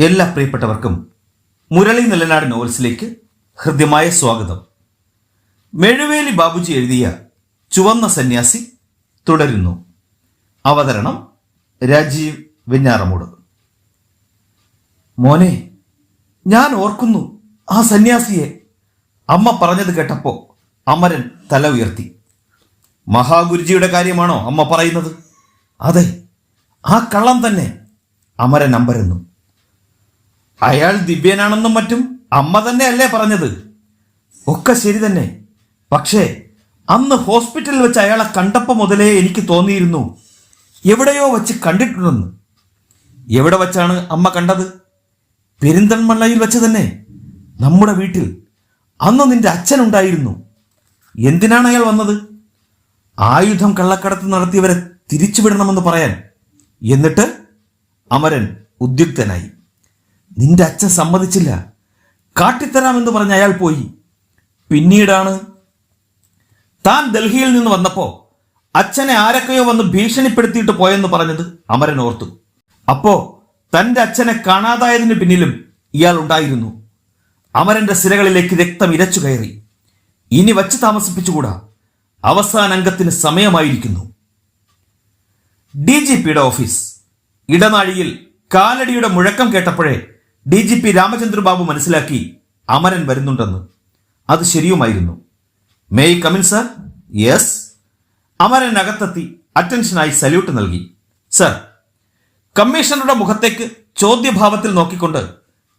എല്ലാ പ്രിയപ്പെട്ടവർക്കും മുരളി നിലനാട് നോവൽസിലേക്ക് ഹൃദ്യമായ സ്വാഗതം. മെഴുവേലി ബാബുജി എഴുതിയ ചുവന്ന സന്യാസി തുടരുന്നു. അവതരണം രാജീവ് വെഞ്ഞാറമൂട്. മോനെ ഞാൻ ഓർക്കുന്നു ആ സന്യാസിയെ. അമ്മ പറഞ്ഞത് കേട്ടപ്പോ അമരൻ തല ഉയർത്തി. മഹാഗുരുജിയുടെ കാര്യമാണോ അമ്മ പറയുന്നത്? അതെ ആ കള്ളം തന്നെ അമരൻ അമ്പരന്നു. അയാൾ ദിവ്യനാണെന്നും മറ്റും അമ്മ തന്നെ അല്ലേ പറഞ്ഞത്? ഒക്കെ ശരി തന്നെ. പക്ഷേ അന്ന് ഹോസ്പിറ്റലിൽ വെച്ച് അയാളെ കണ്ടപ്പോൾ മുതലേ എനിക്ക് തോന്നിയിരുന്നു എവിടെയോ വെച്ച് കണ്ടിട്ടുണ്ടെന്ന്. എവിടെ വച്ചാണ് അമ്മ കണ്ടത്? പെരിന്തൽമണ്ണയിൽ വെച്ച് തന്നെ. നമ്മുടെ വീട്ടിൽ. അന്ന് നിന്റെ അച്ഛൻ ഉണ്ടായിരുന്നു. എന്തിനാണ് അയാൾ വന്നത്? ആയുധം കള്ളക്കടത്ത് നടത്തിയവരെ തിരിച്ചുവിടണമെന്ന് പറയാൻ. എന്നിട്ട് അമരൻ ഉദ്യുക്തനായി. നിന്റെ അച്ഛൻ സമ്മതിച്ചില്ല. കാട്ടിത്തരാമെന്ന് പറഞ്ഞ് അയാൾ പോയി. പിന്നീടാണ് താൻ ഡൽഹിയിൽ നിന്ന് വന്നപ്പോ അച്ഛനെ ആരൊക്കെയോ വന്ന് ഭീഷണിപ്പെടുത്തിയിട്ട് പോയെന്ന് പറഞ്ഞത് അമരൻ ഓർത്തു. അപ്പോ തന്റെ അച്ഛനെ കാണാതായതിന് പിന്നിലും ഇയാൾ ഉണ്ടായിരുന്നു. അമരന്റെ സിരകളിലേക്ക് രക്തം ഇരച്ചു കയറി. ഇനി വച്ച് താമസിപ്പിച്ചുകൂടാ. അവസാന അംഗത്തിന് സമയമായിരിക്കുന്നു. ഡി ജി പിയുടെ ഓഫീസ്. ഇടനാഴിയിൽ കാലടിയുടെ മുഴക്കം കേട്ടപ്പോഴേ ഡി ജി പി രാമചന്ദ്രബാബു മനസ്സിലാക്കി അമരൻ വരുന്നുണ്ടെന്ന്. അത് ശരിയുമായിരുന്നു. May come in sir yes Amaran അകത്തെത്തി അറ്റൻഷനായി സല്യൂട്ട് നൽകി. സർ കമ്മീഷണറുടെ മുഖത്തേക്ക് ചോദ്യഭാവത്തിൽ നോക്കിക്കൊണ്ട്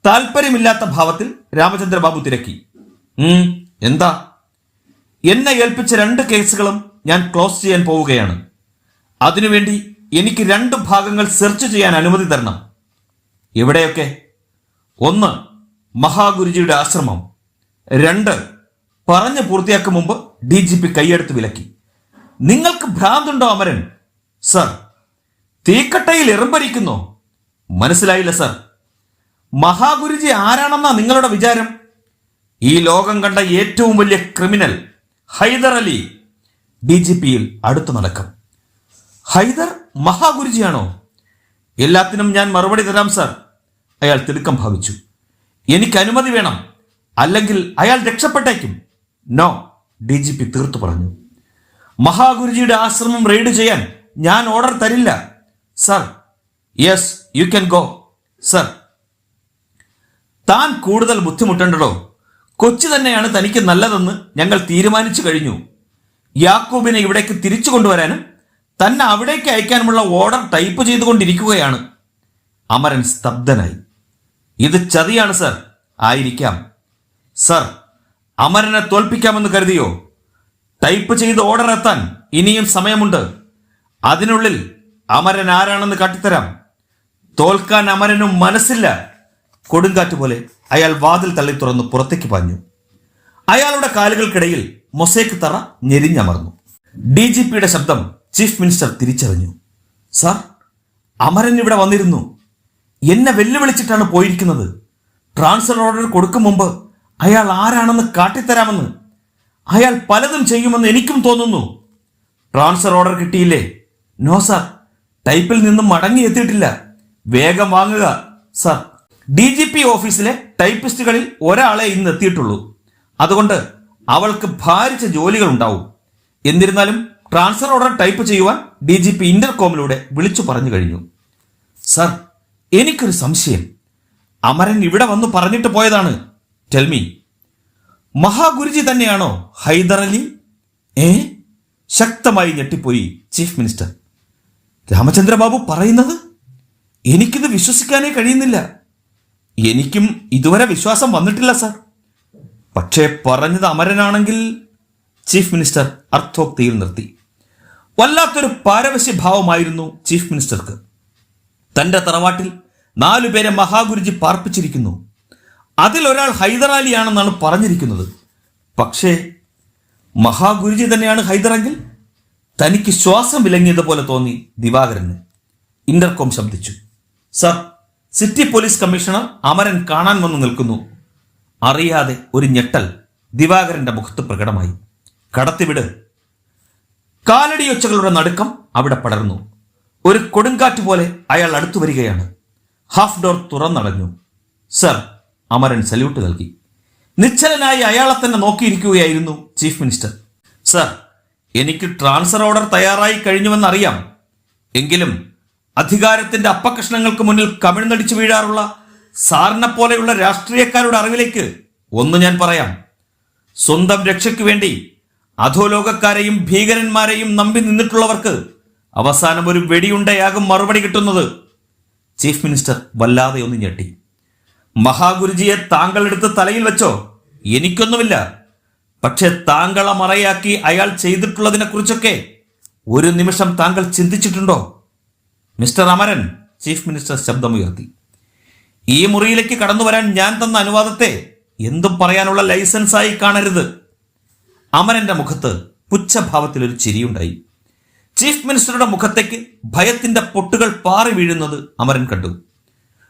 താല്പര്യമില്ലാത്ത ഭാവത്തിൽ രാമചന്ദ്രബാബു തിരക്കി. "ഉം, എന്താ? എന്നെ ഏൽപ്പിച്ച രണ്ട് കേസുകളും ഞാൻ ക്ലോസ് ചെയ്യാൻ പോവുകയാണ്. അതിനുവേണ്ടി എനിക്ക് രണ്ട് ഭാഗങ്ങൾ സെർച്ച് ചെയ്യാൻ അനുമതി തരണം. എവിടെയൊക്കെ? ഒന്ന് മഹാഗുരുജിയുടെ ആശ്രമം. രണ്ട് പറഞ്ഞു പൂർത്തിയാക്കും മുമ്പ് ഡി ജി പി കൈയെടുത്ത് വിലക്കി. നിങ്ങൾക്ക് ഭ്രാന്തുണ്ടോ അമരൻ? സർ. തീക്കട്ടയിൽ എറുമ്പരിക്കുന്നു. മനസ്സിലായില്ല സർ. മഹാഗുരുജി ആരാണെന്നാ നിങ്ങളുടെ വിചാരം? ഈ ലോകം കണ്ട ഏറ്റവും വലിയ criminal Haider Ali. D G പിയിൽ അടുത്തു നടക്കം. ഹൈദർ മഹാഗുരുജിയാണോ? എല്ലാത്തിനും ഞാൻ മറുപടി തരാം സർ. അയാൾ തിടുക്കം ഭാവിച്ചു. എനിക്ക് അനുമതി വേണം. അല്ലെങ്കിൽ അയാൾ രക്ഷപ്പെട്ടേക്കും. നോ ഡി ജി പി തീർത്തു പറഞ്ഞു. മഹാഗുരുജിയുടെ ആശ്രമം റെയ്ഡ് ചെയ്യാൻ ഞാൻ ഓർഡർ തരില്ല. Sir. Yes you can go. Sir. താൻ കൂടുതൽ ബുദ്ധിമുട്ടണ്ടോ കൊച്ചി തന്നെയാണ് തനിക്ക് നല്ലതെന്ന് ഞങ്ങൾ തീരുമാനിച്ചു കഴിഞ്ഞു. യാക്കൂബിനെ ഇവിടേക്ക് തിരിച്ചു കൊണ്ടുവരാനും തന്നെ അവിടേക്ക് അയക്കാനുമുള്ള ഓർഡർ ടൈപ്പ് ചെയ്തുകൊണ്ടിരിക്കുകയാണ്. അമരൻ സ്തബ്ധനായി. ഇത് ചതിയാണ് സർ. ആയിരിക്കാം. സർ അമരനെ തോൽപ്പിക്കാമെന്ന് കരുതിയോ? ടൈപ്പ് ചെയ്ത് ഓർഡർ എത്താൻ ഇനിയും സമയമുണ്ട്. അതിനുള്ളിൽ അമരൻ ആരാണെന്ന് കാട്ടിത്തരാം. തോൽക്കാൻ അമരനും മനസ്സില്ല. കൊടുങ്കാറ്റ് പോലെ അയാൾ വാതിൽ തള്ളി തുറന്ന് പുറത്തേക്ക് പാഞ്ഞു. അയാളുടെ കാലുകൾക്കിടയിൽ മൊസേക്ക് തറ ഞെരിഞ്ഞമർന്നു. ഡി ജി പിയുടെ ശബ്ദം ചീഫ് മിനിസ്റ്റർ തിരിച്ചറിഞ്ഞു. സർ അമരൻ ഇവിടെ വന്നിരുന്നു. എന്നെ വെല്ലുവിളിച്ചിട്ടാണ് പോയിരിക്കുന്നത്. ട്രാൻസ്ഫർ ഓർഡർ കൊടുക്കും മുമ്പ് അയാൾ ആരാണെന്ന് കാട്ടിത്തരാമെന്ന്. അയാൾ പലതും ചെയ്യുമെന്ന് എനിക്കും തോന്നുന്നു. ട്രാൻസ്ഫർ ഓർഡർ കിട്ടിയില്ലേ? നോ സാർ ടൈപ്പിൽ നിന്നും മടങ്ങി എത്തിയിട്ടില്ല. വേഗം വാങ്ങുക സാർ ഡി ജി പി ഓഫീസിലെ ടൈപ്പിസ്റ്റുകളിൽ ഒരാളെ ഇന്ന് എത്തിയിട്ടുള്ളൂ. അതുകൊണ്ട് അവൾക്ക് ഭാരിച്ച ജോലികൾ ഉണ്ടാവും. എന്നിരുന്നാലും ട്രാൻസ്ഫർ ഓർഡർ ടൈപ്പ് ചെയ്യുവാൻ ഡി ജി പി ഇന്റർകോമിലൂടെ വിളിച്ചു പറഞ്ഞു കഴിഞ്ഞു. സർ എനിക്കൊരു സംശയം. അമരൻ ഇവിടെ വന്നു പറഞ്ഞിട്ട് പോയതാണ്. ടെൽമി മഹാഗുരുജി തന്നെയാണോ ഹൈദർ അലി? ഏ? ശക്തമായി ഞെട്ടിപ്പോയി ചീഫ് മിനിസ്റ്റർ. രാമചന്ദ്രബാബു പറയുന്നത്? എനിക്കിത് വിശ്വസിക്കാനേ കഴിയുന്നില്ല. എനിക്കും ഇതുവരെ വിശ്വാസം വന്നിട്ടില്ല സാർ. പക്ഷേ പറഞ്ഞത് അമരനാണെങ്കിൽ ചീഫ് മിനിസ്റ്റർ അർത്ഥോക്തിയിൽ നിർത്തി. വല്ലാത്തൊരു പാരവശ്യഭാവമായിരുന്നു ചീഫ് മിനിസ്റ്റർക്ക്. തന്റെ തറവാട്ടിൽ നാലു പേരെ മഹാഗുരുജി പാർപ്പിച്ചിരിക്കുന്നു. അതിലൊരാൾ ഹൈദരാലിയാണെന്നാണ് പറഞ്ഞിരിക്കുന്നത്. പക്ഷേ മഹാഗുരുജി തന്നെയാണ് ഹൈദറെങ്കിൽ തനിക്ക് ശ്വാസം വിലങ്ങിയതുപോലെ തോന്നി ദിവാകരന്. Intercom ശബ്ദിച്ചു. Sir city police commissioner Amaran കാണാൻ വന്നു നിൽക്കുന്നു. അറിയാതെ ഒരു ഞെട്ടൽ ദിവാകരന്റെ മുഖത്ത് പ്രകടമായി. കടത്തിവിട്. കാലടിയൊച്ചകളുടെ നടുക്കം അവിടെ പടർന്നു. ഒരു കൊടുങ്കാറ്റ് പോലെ അയാൾ അടുത്തു വരികയാണ്. ഹാഫ് ഡോർ തുറന്നടഞ്ഞു. സർ അമരൻ സല്യൂട്ട് നൽകി. നിശ്ചലനായി അയാളെ തന്നെ നോക്കിയിരിക്കുകയായിരുന്നു ചീഫ് മിനിസ്റ്റർ. സർ എനിക്ക് ട്രാൻസ്ഫർ ഓർഡർ തയ്യാറായി കഴിഞ്ഞുവെന്നറിയാം. എങ്കിലും അധികാരത്തിന്റെ അപ്പകഷ്ണങ്ങൾക്ക് മുന്നിൽ കമിഴ്ന്നടിച്ചു വീഴാറുള്ള സാറിനെ പോലെയുള്ള രാഷ്ട്രീയക്കാരുടെ അറിവിലേക്ക് ഒന്ന് ഞാൻ പറയാം. സ്വന്തം രക്ഷയ്ക്ക് വേണ്ടി അധോലോകക്കാരെയും ഭീകരന്മാരെയും നമ്പി നിന്നിട്ടുള്ളവർക്ക് അവസാനം ഒരു വെടിയുണ്ടയാകും മറുപടി കിട്ടുന്നത്. ചീഫ് മിനിസ്റ്റർ വല്ലാതെ ഒന്ന് ഞെട്ടി. മഹാഗുരുജിയെ താങ്കൾ എടുത്ത് തലയിൽ വെച്ചോ? എനിക്കൊന്നുമില്ല. പക്ഷെ താങ്കളെ മറയാക്കി അയാൾ ചെയ്തിട്ടുള്ളതിനെ കുറിച്ചൊക്കെ ഒരു നിമിഷം താങ്കൾ ചിന്തിച്ചിട്ടുണ്ടോ? മിസ്റ്റർ അമരൻ ചീഫ് മിനിസ്റ്റർ ശബ്ദമുയർത്തി. ഈ മുറിയിലേക്ക് കടന്നു വരാൻ ഞാൻ തന്ന അനുവാദത്തെ എന്തും പറയാനുള്ള ലൈസൻസായി കാണരുത്. അമരന്റെ മുഖത്ത് പുച്ഛഭാവത്തിൽ ഒരു ചിരിയുണ്ടായി. ചീഫ് മിനിസ്റ്ററുടെ മുഖത്തേക്ക് ഭയത്തിന്റെ പൊട്ടുകൾ പാറി വീഴുന്നത് അമരൻ കണ്ടു.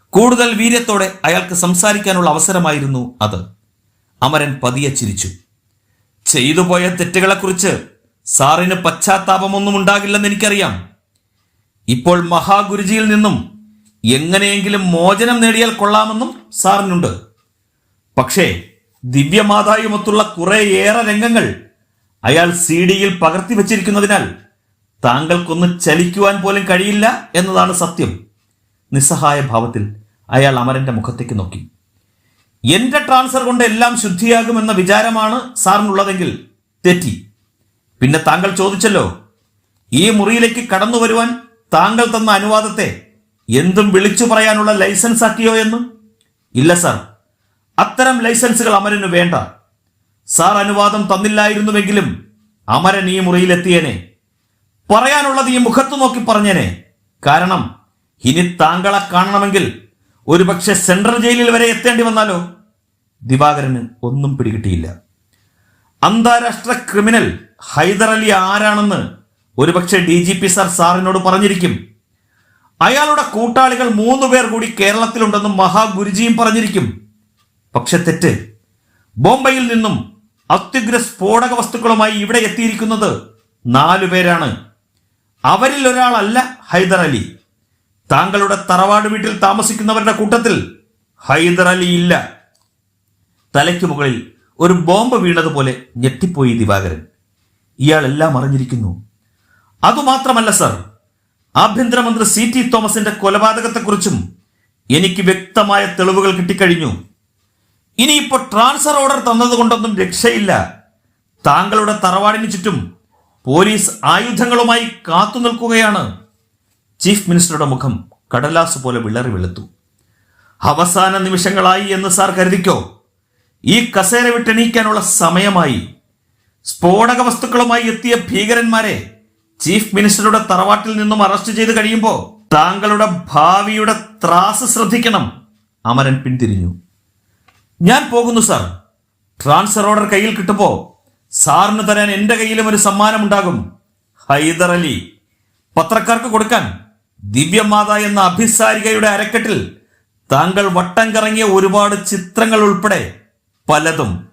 കൂടുതൽ വീര്യത്തോടെ അയാൾക്ക് സംസാരിക്കാനുള്ള അവസരമായിരുന്നു അത്. അമരൻ പതിയെ ചിരിച്ചു. ചെയ്തു പോയ തെറ്റുകളെക്കുറിച്ച് സാറിന് പശ്ചാത്താപമൊന്നും ഉണ്ടാകില്ലെന്ന് എനിക്കറിയാം. ഇപ്പോൾ മഹാഗുരുജിയിൽ നിന്നും എങ്ങനെയെങ്കിലും മോചനം നേടിയാൽ കൊള്ളാമെന്നും സാറിനുണ്ട്. പക്ഷേ ദിവ്യമാതായുമൊത്തുള്ള കുറേയേറെ രംഗങ്ങൾ അയാൾ സി ഡിയിൽ പകർത്തി വച്ചിരിക്കുന്നതിനാൽ താങ്കൾക്കൊന്ന് ചലിക്കുവാൻ പോലും കഴിയില്ല എന്നതാണ് സത്യം. നിസ്സഹായ ഭാവത്തിൽ അയാൾ അമരന്റെ മുഖത്തേക്ക് നോക്കി. എന്റെ ട്രാൻസ്ഫർ കൊണ്ട് എല്ലാം ശുദ്ധിയാകുമെന്ന വിചാരമാണ് സാറിനുള്ളതെങ്കിൽ തെറ്റി. പിന്നെ താങ്കൾ ചോദിച്ചല്ലോ ഈ മുറിയിലേക്ക് കടന്നു വരുവാൻ താങ്കൾ തന്ന അനുവാദത്തെ എന്തും വിളിച്ചു പറയാനുള്ള ലൈസൻസ് ആക്കിയോ എന്നും? ഇല്ല സാർ. അത്തരം ലൈസൻസുകൾ അമരന് വേണ്ട. സാർ അനുവാദം തന്നില്ലായിരുന്നുവെങ്കിലും അമരൻ ഈ മുറിയിലെത്തിയേനെ. പറയാനുള്ളത് ഈ മുഖത്ത് നോക്കി പറഞ്ഞേനെ. കാരണം ഇനി താങ്കളെ കാണണമെങ്കിൽ ഒരുപക്ഷെ സെൻട്രൽ ജയിലിൽ വരെ എത്തേണ്ടി വന്നാലോ? ദിവാകരന് ഒന്നും പിടികിട്ടിയില്ല. അന്താരാഷ്ട്ര ക്രിമിനൽ ഹൈദർ അലി ആരാണെന്ന് ഒരുപക്ഷെ ഡി ജി പി സാർ സാറിനോട് പറഞ്ഞിരിക്കും. അയാളുടെ കൂട്ടാളികൾ മൂന്ന് പേർ കൂടി കേരളത്തിലുണ്ടെന്നും മഹാഗുരുജിയും പറഞ്ഞിരിക്കും. പക്ഷെ തെറ്റ്. ബോംബെയിൽ നിന്നും അത്യുഗ്ര സ്ഫോടക വസ്തുക്കളുമായി ഇവിടെ എത്തിയിരിക്കുന്നത് നാലു പേരാണ്. അവരിൽ ഒരാളല്ല ഹൈദർ അലി. താങ്കളുടെ തറവാട് വീട്ടിൽ താമസിക്കുന്നവരുടെ കൂട്ടത്തിൽ ഹൈദർ അലി ഇല്ല. തലയ്ക്ക് മുകളിൽ ഒരു ബോംബ് വീണതുപോലെ ഞെട്ടിപ്പോയി ദിവാകരൻ. ഇയാൾ എല്ലാം അറിഞ്ഞിരിക്കുന്നു. അതുമാത്രമല്ല സർ ആഭ്യന്തരമന്ത്രി സി ടി തോമസിന്റെ കൊലപാതകത്തെക്കുറിച്ചും എനിക്ക് വ്യക്തമായ തെളിവുകൾ കിട്ടിക്കഴിഞ്ഞു. ഇനിയിപ്പോ ട്രാൻസ്ഫർ ഓർഡർ തന്നതുകൊണ്ടൊന്നും രക്ഷയില്ല. താങ്കളുടെ തറവാടിന് ചുറ്റും പോലീസ് ആയുധങ്ങളുമായി കാത്തു നിൽക്കുകയാണ്. ചീഫ് മിനിസ്റ്ററുടെ മുഖം കടലാസ് പോലെ വിളറി വെളുത്തു. അവസാന നിമിഷങ്ങളായി എന്ന് സാർ കരുതിക്കോ? ഈ കസേര വിട്ടെണീക്കാനുള്ള സമയമായി. സ്ഫോടക വസ്തുക്കളുമായി എത്തിയ ഭീകരന്മാരെ ചീഫ് മിനിസ്റ്ററുടെ തറവാട്ടിൽ നിന്നും അറസ്റ്റ് ചെയ്ത് കഴിയുമ്പോൾ താങ്കളുടെ ഭാവിയുടെ ത്രാസ് ശ്രദ്ധിക്കണം. അമരൻ പിന്തിരിഞ്ഞു. ഞാൻ പോകുന്നു സാർ. ട്രാൻസ്ഫർ ഓർഡർ കയ്യിൽ കിട്ടുമ്പോ സാറിന് തരാൻ എന്റെ കയ്യിലും ഒരു സമ്മാനമുണ്ടാകും. ഹൈദർ അലി പത്രക്കാർക്ക് കൊടുക്കാൻ ദിവ്യമാത എന്ന അഭിസാരികയുടെ അരക്കെട്ടിൽ താങ്കൾ വട്ടം കറങ്ങിയ ഒരുപാട് ചിത്രങ്ങൾ ഉൾപ്പെടെ പലതും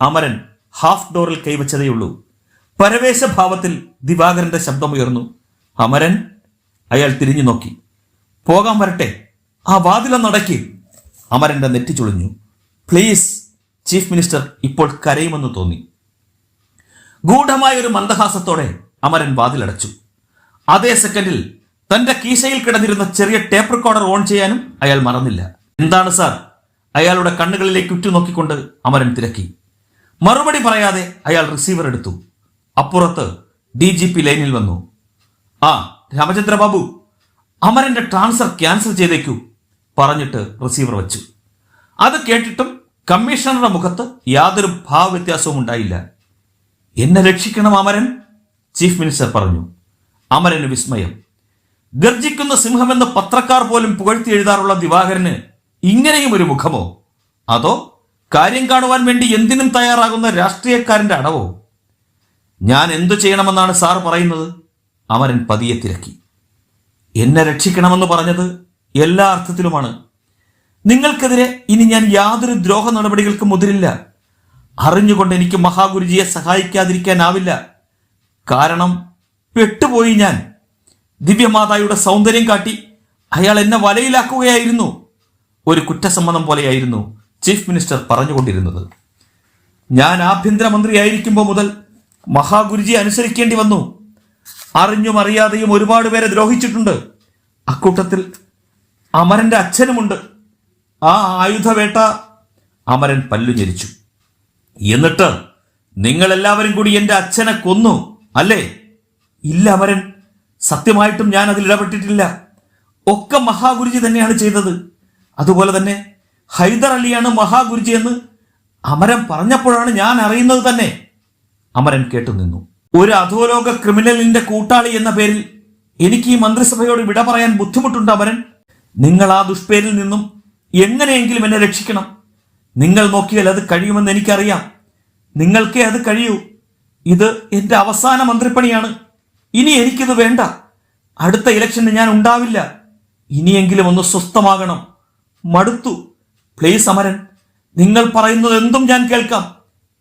അമരൻ ഹാഫ് ഡോറിൽ കൈവച്ചതേയുള്ളൂ പരവേശഭാവത്തിൽ ദിവാകരന്റെ ശബ്ദമുയർന്നു. അമരൻ അയാൾ തിരിഞ്ഞു നോക്കി. പോകാൻ വരട്ടെ. ആ വാതിലൊന്നടക്കി അമരന്റെ നെറ്റി ചുളിഞ്ഞു. പ്ലീസ് ചീഫ് മിനിസ്റ്റർ ഇപ്പോൾ കരയുമെന്ന് തോന്നി. ഗൂഢമായ ഒരു മന്ദഹാസത്തോടെ അമരൻ വാതിലടച്ചു. അതേ സെക്കൻഡിൽ തന്റെ കീശയിൽ കിടന്നിരുന്ന ചെറിയ ടേപ്പ് റെക്കോർഡർ ഓൺ ചെയ്യാനും അയാൾ മറന്നില്ല. എന്താണ് സാർ? അയാളുടെ കണ്ണുകളിലേക്ക് ഉറ്റുനോക്കിക്കൊണ്ട് അമരൻ തിരക്കി. മറുപടി പറയാതെ അയാൾ റിസീവർ എടുത്തു. അപ്പുറത്ത് ഡി ജി പി ലൈനിൽ വന്നു. ആ രാമചന്ദ്ര ബാബു അമരന്റെ ട്രാൻസ്ഫർ ക്യാൻസൽ ചെയ്തേക്കൂ പറഞ്ഞിട്ട് റിസീവർ വെച്ചു. അത് കേട്ടിട്ടും കമ്മീഷണറുടെ മുഖത്ത് യാതൊരു ഭാവവ്യത്യാസവും ഉണ്ടായില്ല. എന്നെ രക്ഷിക്കണം അമരൻ ചീഫ് മിനിസ്റ്റർ പറഞ്ഞു. അമരന് വിസ്മയം. ഗർജിക്കുന്ന സിംഹമെന്ന് പത്രക്കാർ പോലും പുകഴ്ത്തി എഴുതാറുള്ള ദിവാകരന് ഇങ്ങനെയും ഒരു മുഖമോ? അതോ കാര്യം കാണുവാൻ വേണ്ടി എന്തിനും തയ്യാറാകുന്ന രാഷ്ട്രീയക്കാരന്റെ അടവോ? ഞാൻ എന്തു ചെയ്യണമെന്നാണ് സാർ പറയുന്നത്? അമരൻ പതിയെ തിരക്കി. എന്നെ രക്ഷിക്കണമെന്ന് പറഞ്ഞത് എല്ലാ അർത്ഥത്തിലുമാണ്. നിങ്ങൾക്കെതിരെ ഇനി ഞാൻ യാതൊരു ദ്രോഹ നടപടികൾക്കും മുതിരില്ല. അറിഞ്ഞുകൊണ്ട് എനിക്ക് മഹാഗുരുജിയെ സഹായിക്കാതിരിക്കാനാവില്ല. കാരണം പെട്ടുപോയി ഞാൻ. ദിവ്യമാതായുടെ സൗന്ദര്യം കാട്ടി അയാൾ എന്നെ വലയിലാക്കുകയായിരുന്നു. ഒരു കുറ്റസമ്മതം പോലെയായിരുന്നു ചീഫ് മിനിസ്റ്റർ പറഞ്ഞുകൊണ്ടിരുന്നത്. ഞാൻ ആഭ്യന്തരമന്ത്രിയായിരിക്കുമ്പോൾ മുതൽ മഹാഗുരുജി അനുസരിക്കേണ്ടി വന്നു. അറിഞ്ഞും അറിയാതെയും ഒരുപാട് പേരെ ദ്രോഹിച്ചിട്ടുണ്ട്. അക്കൂട്ടത്തിൽ അമരന്റെ അച്ഛനുമുണ്ട്. ആ ആയുധവേട്ട അമരൻ പല്ലു ഞെരിച്ചു. എന്നിട്ട് നിങ്ങളെല്ലാവരും കൂടി എന്റെ അച്ഛനെ കൊന്നു അല്ലേ? ഇല്ല അമരൻ. സത്യമായിട്ടും ഞാൻ അതിൽ ഇടപെട്ടിട്ടില്ല. ഒക്കെ മഹാഗുരുജി തന്നെയാണ് ചെയ്തത്. അതുപോലെ തന്നെ ഹൈദർ അലിയാണ് മഹാഗുരുജി എന്ന് അമരൻ പറഞ്ഞപ്പോഴാണ് ഞാൻ അറിയുന്നത് തന്നെ. അമരൻ കേട്ടു നിന്നു. ഒരു അധോലോക ക്രിമിനലിന്റെ കൂട്ടാളി എന്ന പേരിൽ എനിക്ക് ഈ മന്ത്രിസഭയോട് വിട പറയാൻ ബുദ്ധിമുട്ടുണ്ട് അമരൻ. നിങ്ങൾ ആ ദുഷ്പേരിൽ നിന്നും എങ്ങനെയെങ്കിലും എന്നെ രക്ഷിക്കണം. നിങ്ങൾ നോക്കിയാൽ അത് കഴിയുമെന്ന് എനിക്കറിയാം. നിങ്ങൾക്കേ അത് കഴിയൂ. ഇത് എന്റെ അവസാന മന്ത്രിപ്പണിയാണ്. ഇനി എനിക്കിത് വേണ്ട. അടുത്ത ഇലക്ഷന് ഞാൻ ഉണ്ടാവില്ല. ഇനിയെങ്കിലും ഒന്ന് സ്വസ്ഥമാകണം. മടുത്തു. പ്ലീസ് അമരൻ നിങ്ങൾ പറയുന്നത് എന്തും ഞാൻ കേൾക്കാം.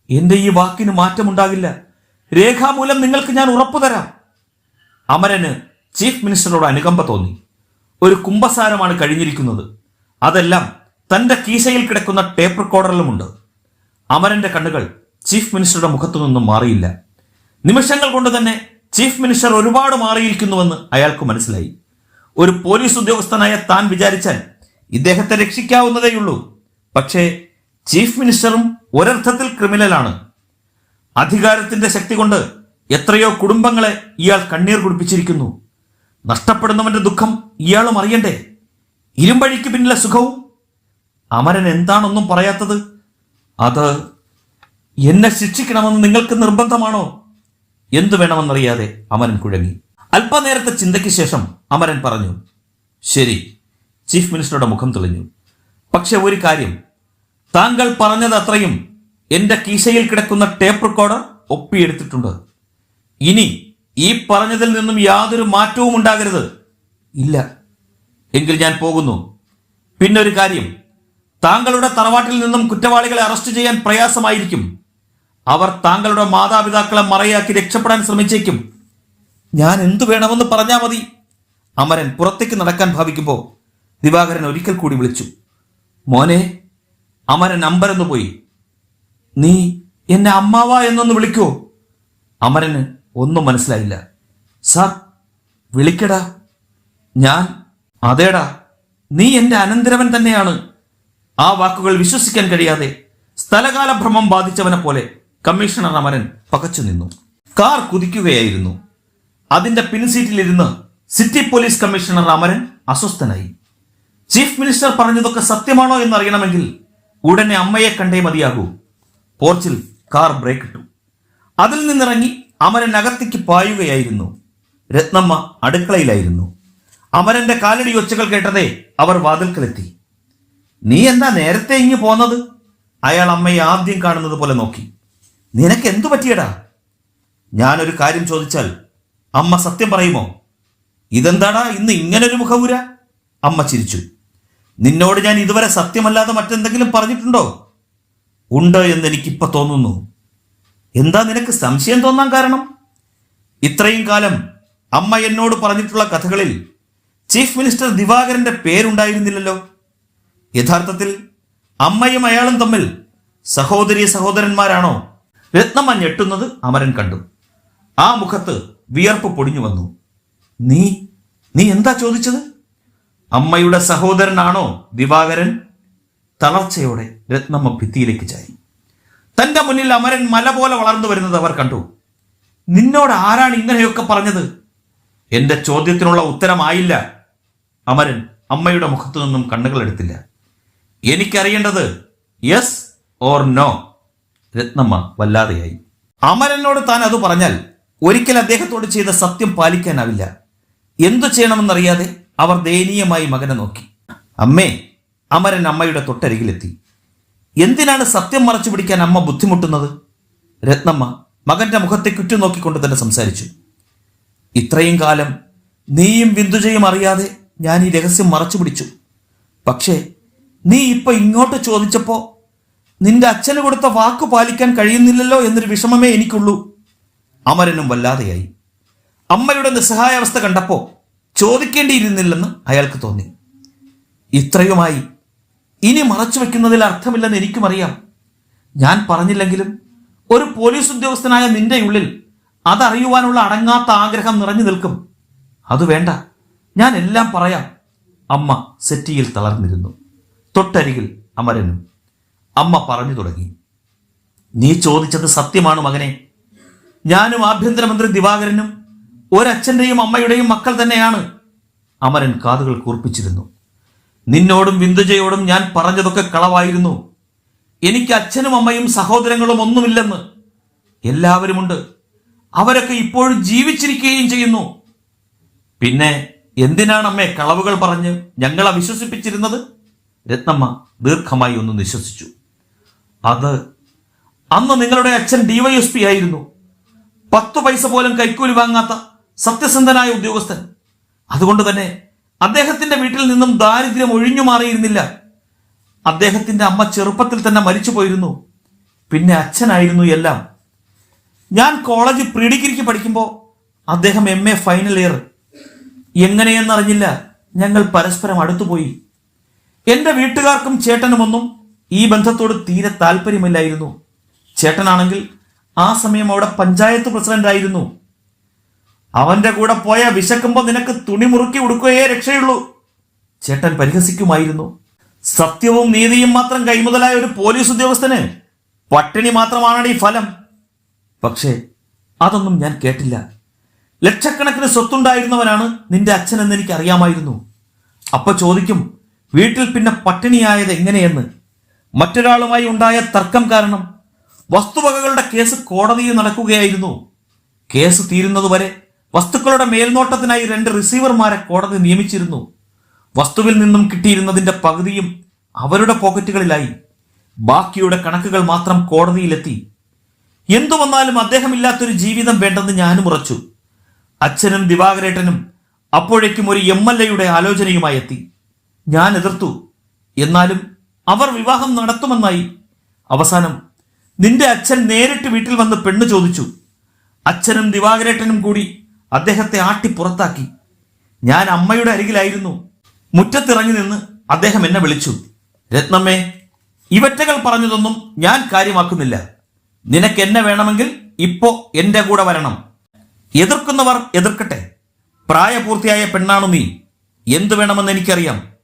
എന്റെ ഈ വാക്കിന് മാറ്റമുണ്ടാകില്ല. രേഖാമൂലം നിങ്ങൾക്ക് ഞാൻ ഉറപ്പു തരാം. അമരന് ചീഫ് മിനിസ്റ്ററോട് അനുകമ്പ തോന്നി. ഒരു കുംഭസാരമാണ് കഴിഞ്ഞിരിക്കുന്നത്. അതെല്ലാം തന്റെ കീശയിൽ കിടക്കുന്ന ടേപ്പ് റെക്കോർഡറിലുമുണ്ട് അമരന്റെ കണ്ണുകൾ ചീഫ് മിനിസ്റ്ററുടെ മുഖത്തു നിന്നും മാറിയില്ല. നിമിഷങ്ങൾ കൊണ്ട് തന്നെ ചീഫ് മിനിസ്റ്റർ ഒരുപാട് മാറിയിരിക്കുന്നുവെന്ന് അയാൾക്ക് മനസ്സിലായി. ഒരു പോലീസ് ഉദ്യോഗസ്ഥനായ താൻ വിചാരിച്ചാൽ ഇദ്ദേഹത്തെ രക്ഷിക്കാവുന്നതേയുള്ളൂ പക്ഷേ ചീഫ് മിനിസ്റ്ററും ഒരർത്ഥത്തിൽ ക്രിമിനലാണ് അധികാരത്തിന്റെ ശക്തി കൊണ്ട് എത്രയോ കുടുംബങ്ങളെ ഇയാൾ കണ്ണീർ കുടിപ്പിച്ചിരിക്കുന്നു. നഷ്ടപ്പെടുന്നവന്റെ ദുഃഖം ഇയാളും അറിയണ്ടേ? ഇരുമ്പഴിക്ക് പിന്നിലെ സുഖവും അമരൻ എന്താണൊന്നും പറയാത്തത്? അത് എന്നെ ശിക്ഷിക്കണമെന്ന് നിങ്ങൾക്ക് നിർബന്ധമാണോ? എന്തു വേണമെന്നറിയാതെ അമരൻ കുഴങ്ങി. അല്പനേരത്തെ ചിന്തയ്ക്ക് ശേഷം അമരൻ പറഞ്ഞു ശരി. ചീഫ് മിനിസ്റ്ററുടെ മുഖം തെളിഞ്ഞു. പക്ഷെ ഒരു കാര്യം. താങ്കൾ പറഞ്ഞത് അത്രയും. എന്റെ കീശയിൽ കിടക്കുന്ന ടേപ്പ് റെക്കോർഡർ ഒപ്പിയെടുത്തിട്ടുണ്ട്. ഇനി ഈ പറഞ്ഞതിൽ നിന്നും യാതൊരു മാറ്റവും ഉണ്ടാകരുത്. ഇല്ല. എങ്കിൽ ഞാൻ പോകുന്നു. പിന്നൊരു കാര്യം. താങ്കളുടെ തറവാട്ടിൽ നിന്നും കുറ്റവാളികളെ അറസ്റ്റ് ചെയ്യാൻ പ്രയാസമായിരിക്കും. അവർ താങ്കളുടെ മാതാപിതാക്കളെ മറയാക്കി രക്ഷപ്പെടാൻ ശ്രമിച്ചേക്കും. ഞാൻ എന്തു വേണമെന്ന് പറഞ്ഞാൽ മതി. അമരൻ പുറത്തേക്ക് നടക്കാൻ ഭാവിക്കുമ്പോൾ ദിവാകരൻ ഒരിക്കൽ കൂടി വിളിച്ചു. മോനെ അമരൻ അമ്പരന്ന് പോയി. നീ എന്നെ അമ്മാവ എന്നൊന്ന് വിളിക്കോ. അമരന് ഒന്നും മനസ്സിലായില്ല. സാർ വിളിക്കടാ. ഞാൻ അതേടാ. നീ എന്റെ അനന്തരവൻ തന്നെയാണ്. ആ വാക്കുകൾ വിശ്വസിക്കാൻ കഴിയാതെ സ്ഥലകാല ഭ്രമം ബാധിച്ചവനെ പോലെ കമ്മീഷണർ അമരൻ പകച്ചു നിന്നു. കാർ കുതിക്കുകയായിരുന്നു. അതിന്റെ പിൻസീറ്റിലിരുന്ന് സിറ്റി പോലീസ് കമ്മീഷണർ അമരൻ അസ്വസ്ഥനായി. ചീഫ് മിനിസ്റ്റർ പറഞ്ഞതൊക്കെ സത്യമാണോ എന്നറിയണമെങ്കിൽ ഉടനെ അമ്മയെ കണ്ടേ മതിയാകൂ. പോർച്ചിൽ കാർ ബ്രേക്ക് ഇട്ടു അതിൽ നിന്നിറങ്ങി അമരൻ അകത്തേക്ക് പായുകയായിരുന്നു. രത്നമ്മ അടുക്കളയിലായിരുന്നു. അമരന്റെ കാലടി ഒച്ചകൾ കേട്ടതേ അവർ വാതിൽക്കലെത്തി. നീ എന്താ നേരത്തെ ഇങ്ങ് പോന്നത്? അയാൾ അമ്മയെ ആദ്യം കാണുന്നത് പോലെ നോക്കി. നിനക്ക് എന്തു പറ്റിയടാ? ഞാനൊരു കാര്യം ചോദിച്ചാൽ അമ്മ സത്യം പറയുമോ? ഇതെന്താടാ? ഇന്ന് ഇങ്ങനൊരു മുഖവുര? അമ്മ ചിരിച്ചു. നിന്നോട് ഞാൻ ഇതുവരെ സത്യമല്ലാതെ മറ്റെന്തെങ്കിലും പറഞ്ഞിട്ടുണ്ടോ? ഉണ്ട് എന്ന് എനിക്കിപ്പോ തോന്നുന്നു. എന്താ നിനക്ക് സംശയം തോന്നാൻ കാരണം? ഇത്രയും കാലം അമ്മ എന്നോട് പറഞ്ഞിട്ടുള്ള കഥകളിൽ ചീഫ് മിനിസ്റ്റർ ദിവാകരന്റെ പേരുണ്ടായിരുന്നില്ലല്ലോ. യഥാർത്ഥത്തിൽ അമ്മയും അയാളും തമ്മിൽ സഹോദരി സഹോദരന്മാരാണോ? രത്നമ്മ ഞെട്ടുന്നത് അമരൻ കണ്ടു. ആ മുഖത്ത് വിയർപ്പ് പൊടിഞ്ഞു വന്നു. നീ നീ എന്താ ചോദിച്ചത്? അമ്മയുടെ സഹോദരനാണോ ദിവാകരൻ? തളർച്ചയോടെ രത്നമ്മ ഭിത്തിയിലേക്ക് ചാരി. തന്റെ മുന്നിൽ അമരൻ മല പോലെ വളർന്നു വരുന്നത് അവർ കണ്ടു. നിന്നോട് ആരാണ് ഇങ്ങനെയൊക്കെ പറഞ്ഞത്? എന്റെ ചോദ്യത്തിനുള്ള ഉത്തരമായില്ല. അമരൻ അമ്മയുടെ മുഖത്തു നിന്നും കണ്ണുകൾ എടുത്തില്ല. എനിക്കറിയേണ്ടത് യെസ് ഓർ നോ. രത്നമ്മ വല്ലാതെയായി. അമരനോട് താൻ അത് പറഞ്ഞാൽ ഒരിക്കൽ അദ്ദേഹത്തോട് ചെയ്ത സത്യം പാലിക്കാനാവില്ല. എന്തു ചെയ്യണമെന്നറിയാതെ അവർ ദയനീയമായി മകനെ നോക്കി. അമ്മേ അമരൻ അമ്മയുടെ തൊട്ടരികിലെത്തി. എന്തിനാണ് സത്യം മറച്ചു പിടിക്കാൻ അമ്മ ബുദ്ധിമുട്ടുന്നത്? രത്നമ്മ മകന്റെ മുഖത്തേക്ക് കുറ്റുനോക്കിക്കൊണ്ട് തന്നെ സംസാരിച്ചു. ഇത്രയും കാലം നീയും ബിന്ദുജയും അറിയാതെ ഞാൻ ഈ രഹസ്യം മറച്ചു പിടിച്ചു. പക്ഷേ നീ ഇപ്പൊ ഇങ്ങോട്ട് ചോദിച്ചപ്പോ നിന്റെ അച്ഛന് കൊടുത്ത വാക്ക് പാലിക്കാൻ കഴിയുന്നില്ലല്ലോ എന്നൊരു വിഷമമേ എനിക്കുള്ളൂ. അമരനും വല്ലാതെയായി. അമ്മയുടെ നിസ്സഹായാവസ്ഥ കണ്ടപ്പോ ചോദിക്കേണ്ടിയിരുന്നില്ലെന്ന് അയാൾക്ക് തോന്നി. ഇത്രയുമായി ഇനി മറച്ചു വെക്കുന്നതിൽ അർത്ഥമില്ലെന്ന് എനിക്കും അറിയാം ഞാൻ പറഞ്ഞില്ലെങ്കിലും ഒരു പോലീസ് ഉദ്യോഗസ്ഥനായ നിന്റെ ഉള്ളിൽ അതറിയുവാനുള്ള അടങ്ങാത്ത ആഗ്രഹം നിറഞ്ഞു നിൽക്കും. അത് വേണ്ട. ഞാൻ എല്ലാം പറയാം. അമ്മ സെറ്റിയിൽ തളർന്നിരുന്നു. തൊട്ടരികിൽ അമരനും അമ്മ പറഞ്ഞു തുടങ്ങി. നീ ചോദിച്ചത് സത്യമാണ് മകനെ? ഞാനും ആഭ്യന്തരമന്ത്രി ദിവാകരനും ഒരച്ഛന്റെയും അമ്മയുടെയും മക്കൾ തന്നെയാണ്. അമരൻ കാതുകൾ കൂർപ്പിച്ചിരുന്നു. നിന്നോടും വിന്ദുജയോടും ഞാൻ പറഞ്ഞതൊക്കെ കളവായിരുന്നു. എനിക്ക് അച്ഛനും അമ്മയും സഹോദരങ്ങളും ഒന്നുമില്ലെന്ന് എല്ലാവരുമുണ്ട്. അവരൊക്കെ ഇപ്പോഴും ജീവിച്ചിരിക്കുകയും ചെയ്യുന്നു. പിന്നെ എന്തിനാണ് അമ്മേ കളവുകൾ പറഞ്ഞ് ഞങ്ങളെ വിശ്വസിപ്പിച്ചിരുന്നത്? രത്നമ്മ ദീർഘമായി ഒന്ന് നിശ്വസിച്ചു. അത് അന്ന് നിങ്ങളുടെ അച്ഛൻ ഡിവൈഎസ്പി ആയിരുന്നു. പത്ത് പൈസ പോലും കൈക്കൂലി വാങ്ങാത്ത സത്യസന്ധനായ ഉദ്യോഗസ്ഥൻ. അതുകൊണ്ട് തന്നെ അദ്ദേഹത്തിന്റെ വീട്ടിൽ നിന്നും ദാരിദ്ര്യം ഒഴിഞ്ഞു മാറിയിരുന്നില്ല. അദ്ദേഹത്തിന്റെ അമ്മ ചെറുപ്പത്തിൽ തന്നെ മരിച്ചു പോയിരുന്നു. പിന്നെ അച്ഛനായിരുന്നു എല്ലാം. ഞാൻ കോളേജ് പ്രീ ഡിഗ്രിക്ക് പഠിക്കുമ്പോൾ അദ്ദേഹം എം എ ഫൈനൽ ഇയർ എങ്ങനെയെന്നറിഞ്ഞില്ല. ഞങ്ങൾ പരസ്പരം അടുത്തുപോയി. എന്റെ വീട്ടുകാർക്കും ചേട്ടനുമൊന്നും ഈ ബന്ധത്തോട് തീരെ താല്പര്യമില്ലായിരുന്നു. ചേട്ടനാണെങ്കിൽ ആ സമയം അവിടെ പഞ്ചായത്ത് പ്രസിഡന്റ് ആയിരുന്നു അവന്റെ കൂടെ പോയ വിശക്കുമ്പോ നിനക്ക് തുണി മുറുക്കി ഉടുക്കുകയേ രക്ഷയുള്ളൂ. ചേട്ടൻ പരിഹസിക്കുമായിരുന്നു. സത്യവും നീതിയും മാത്രം കൈമുതലായ ഒരു പോലീസ് ഉദ്യോഗസ്ഥന് പട്ടിണി മാത്രമാണ് ഈ ഫലം. പക്ഷേ അതൊന്നും ഞാൻ കേട്ടില്ല. ലക്ഷക്കണക്കിന് സ്വത്തുണ്ടായിരുന്നവനാണ് നിന്റെ അച്ഛനെന്ന് എനിക്ക് അറിയാമായിരുന്നു അപ്പൊ ചോദിക്കും വീട്ടിൽ പിന്നെ പട്ടിണിയായത് എങ്ങനെയെന്ന്? മറ്റൊരാളുമായി ഉണ്ടായ തർക്കം കാരണം വസ്തുവകകളുടെ കേസ് കോടതിയിൽ നടക്കുകയായിരുന്നു. കേസ് തീരുന്നതുവരെ വസ്തുക്കളുടെ മേൽനോട്ടത്തിനായി രണ്ട് റിസീവർമാരെ കോടതി നിയമിച്ചിരുന്നു. വസ്തുവിൽ നിന്നും കിട്ടിയിരുന്നതിന്റെ പകുതിയും അവരുടെ പോക്കറ്റുകളിലായി. ബാക്കിയുടെ കണക്കുകൾ മാത്രം കോടതിയിലെത്തി. എന്തു വന്നാലും അദ്ദേഹമില്ലാത്തൊരു ജീവിതം വേണ്ടെന്ന് ഞാനും ഉറച്ചു. അച്ഛനും ദിവാകരേട്ടനും അപ്പോഴേക്കും ഒരു എം എൽ എയുടെ ആലോചനയുമായി എത്തി. ഞാൻ എതിർത്തു. എന്നാലും അവർ വിവാഹം നടത്തുമെന്നായി. അവസാനം നിന്റെ അച്ഛൻ നേരിട്ട് വീട്ടിൽ വന്ന് പെണ്ണ് ചോദിച്ചു. അച്ഛനും ദിവാകരേട്ടനും കൂടി അദ്ദേഹത്തെ ആട്ടി പുറത്താക്കി. ഞാൻ അമ്മയുടെ അരികിലായിരുന്നു. മുറ്റത്തിറങ്ങി നിന്ന് അദ്ദേഹം എന്നെ വിളിച്ചു. രത്നമ്മേ ഇവറ്റകൾ പറഞ്ഞതൊന്നും ഞാൻ കാര്യമാക്കുന്നില്ല. നിനക്ക് എന്നെ വേണമെങ്കിൽ ഇപ്പോ എന്റെ കൂടെ വരണം. എതിർക്കുന്നവർ എതിർക്കട്ടെ. പ്രായപൂർത്തിയായ പെണ്ണാണു നീ. എന്തു വേണമെന്ന് എനിക്കറിയാം.